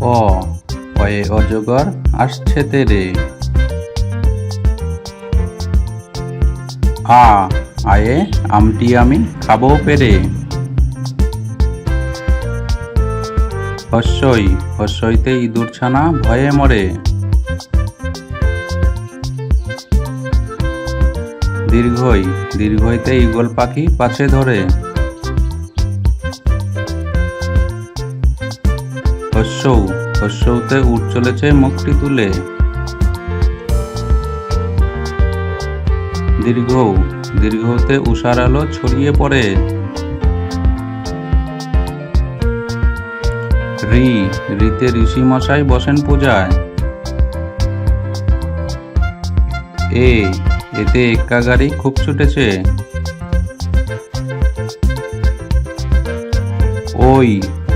অ অয়ে অজগর আসছে তেরে। আ, আয়ে আমটি আমি খাব পেরে। হস্যই, হস্যইতে ইঁদুর ছানা ভয়ে মরে। দীর্ঘই, দীর্ঘইতে ঈগল পাখি পাছে ধরে। হস্যৌ হস্যৌতে উঠ চলেছে মুখটি তুলে। দীর্ঘ, দীর্ঘতে উষার আলো ছড়িয়ে পড়ে। রি, রিতে ঋষি মশাই বসেন পূজায়। এ, এতে এক্কা গাড়ি খুব ছুটেছে। ওই